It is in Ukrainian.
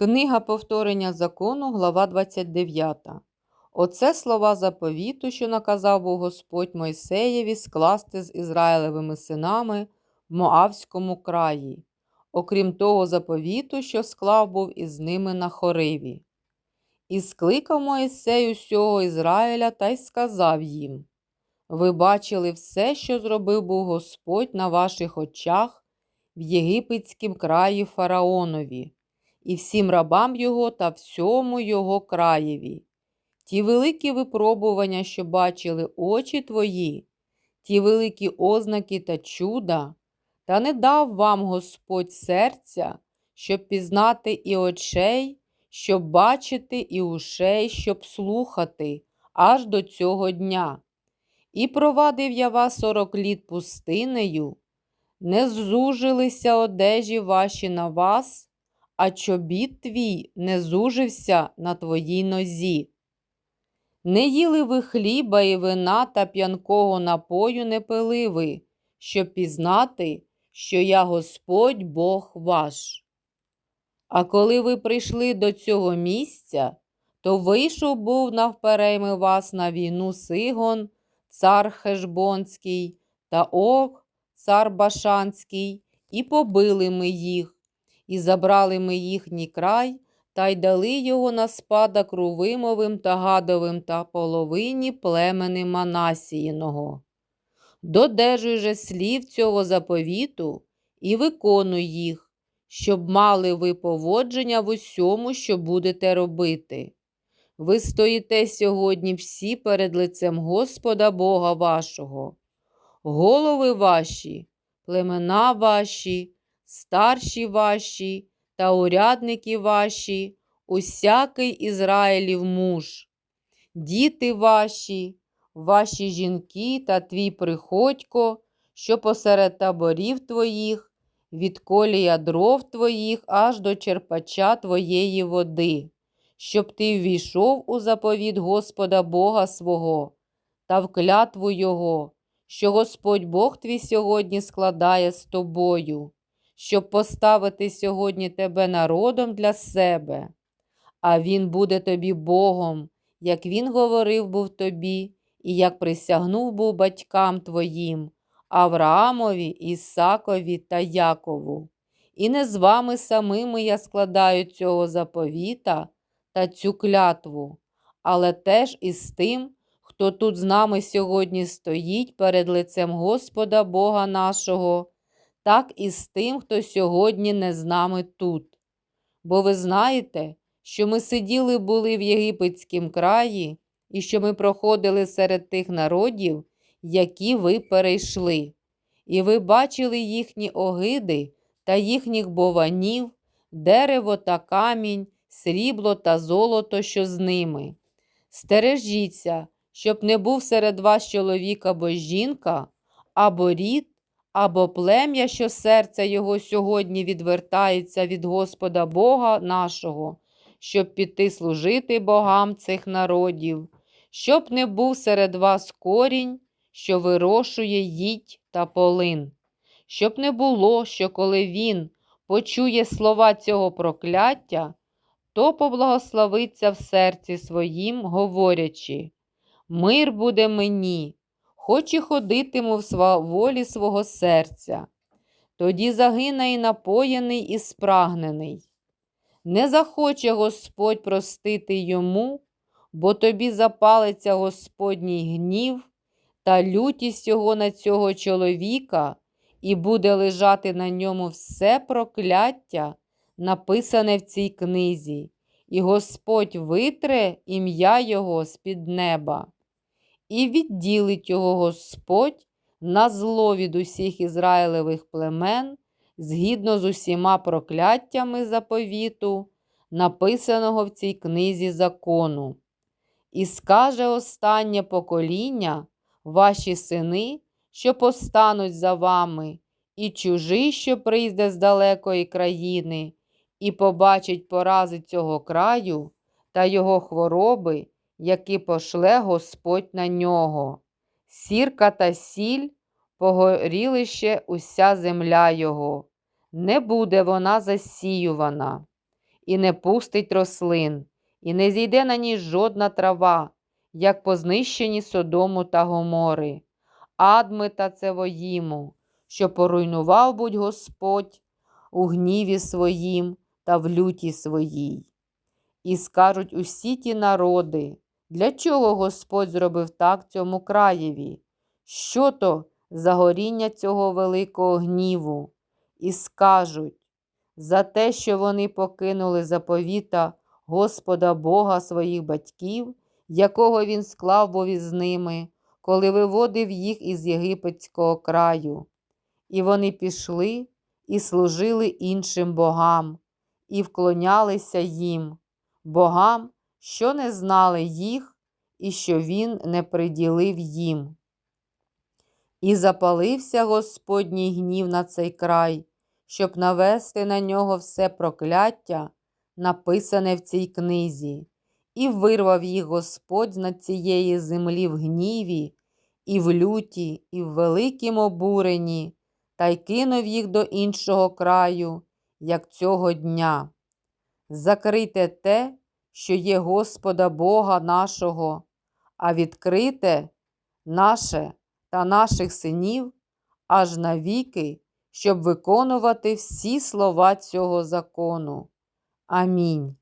Книга повторення закону, глава 29. Оце слова заповіту, що наказав був Господь Мойсеєві скласти з Ізраїлевими синами в Моавському краї, окрім того заповіту, що склав був із ними на Хориві. І скликав Моїсей усього Ізраїля та й сказав їм: Ви бачили все, що зробив був Господь на ваших очах в єгипетськім краї фараонові і всім рабам його та всьому його краєві. Ті великі випробування, що бачили очі твої, ті великі ознаки та чуда, та не дав вам Господь серця, щоб пізнати і очей, щоб бачити, і ушей, щоб слухати, аж до цього дня. І провадив я вас сорок літ пустинею, не зужилися одежі ваші на вас, а чобіт твій не зужився на твоїй нозі. Не їли ви хліба і вина та п'янкого напою не пили ви, щоб пізнати, що я Господь Бог ваш. А коли ви прийшли до цього місця, то вийшов був навперейми вас на війну Сигон, цар Хешбонський та Ог, цар Башанський, і побили ми їх, і забрали ми їхній край, та й дали його на спадок Рувимовим та Гадовим та половині племени Манасіїного. Додержуй же слів цього заповіту і виконуй їх, щоб мали ви поводження в усьому, що будете робити. Ви стоїте сьогодні всі перед лицем Господа Бога вашого, голови ваші, племена ваші, старші ваші та урядники ваші, усякий Ізраїлів муж, діти ваші, ваші жінки та твій приходько, що посеред таборів твоїх, від колія дров твоїх аж до черпача твоєї води, щоб ти ввійшов у заповіт Господа Бога свого та в клятву Його, що Господь Бог твій сьогодні складає з тобою щоб поставити сьогодні тебе народом для себе, а Він буде тобі Богом, як Він говорив був тобі, і як присягнув був батькам твоїм, Авраамові, Ісакові та Якову. І не з вами самими я складаю цього заповіта та цю клятву, але теж із тим, хто тут з нами сьогодні стоїть перед лицем Господа Бога нашого так і з тим, хто сьогодні не з нами тут. Бо ви знаєте, що ми сиділи були в Єгипетськім краї і що ми проходили серед тих народів, які ви перейшли, і ви бачили їхні огиди та їхніх бованів, дерево та камінь, срібло та золото, що з ними. Стережіться, щоб не був серед вас чоловік або жінка, або рід, або плем'я, що серце його сьогодні відвертається від Господа Бога нашого, щоб піти служити богам цих народів, щоб не був серед вас корінь, що вирошує їдь та полин, щоб не було, що коли він почує слова цього прокляття, то поблагословиться в серці своїм, говорячи: Мир буде мені хоч і ходитиму в волі свого серця. Тоді загине і напоєний, і спрагнений. Не захоче Господь простити йому, бо тобі запалиться Господній гнів та лютість його на цього чоловіка, і буде лежати на ньому все прокляття, написане в цій книзі, і Господь витре ім'я Його з-під неба і відділить його Господь на зло від усіх Ізраїлевих племен, згідно з усіма прокляттями заповіту, написаного в цій книзі закону. І скаже останнє покоління, ваші сини, що постануть за вами, і чужий, що прийде з далекої країни, і побачить порази цього краю та його хвороби які пошле Господь на нього. Сірка та сіль погорілище уся земля його, не буде вона засіювана. і не пустить рослин, і не зійде на ній жодна трава, як по знищенні Содому та Гомори. Адми та Цевоїму, що поруйнував будь Господь у гніві своїм та в люті своїй. І скажуть усі ті народи, для чого Господь зробив так цьому краєві? Що то за горіння цього великого гніву? І скажуть за те, що вони покинули заповіта Господа Бога своїх батьків, якого він склав був із ними, коли виводив їх із єгипетського краю. І вони пішли і служили іншим богам, і вклонялися їм, богам, що не знали їх, і що він не приділив їм. І запалився Господній гнів на цей край, щоб навести на нього все прокляття, написане в цій книзі, і вирвав їх Господь з над цієї землі в гніві, і в люті, і в великім обуренні, та й кинув їх до іншого краю, як цього дня. Закрите те, що є Господа Бога нашого, а відкрите наше та наших синів аж навіки, щоб виконувати всі слова цього закону. Амінь.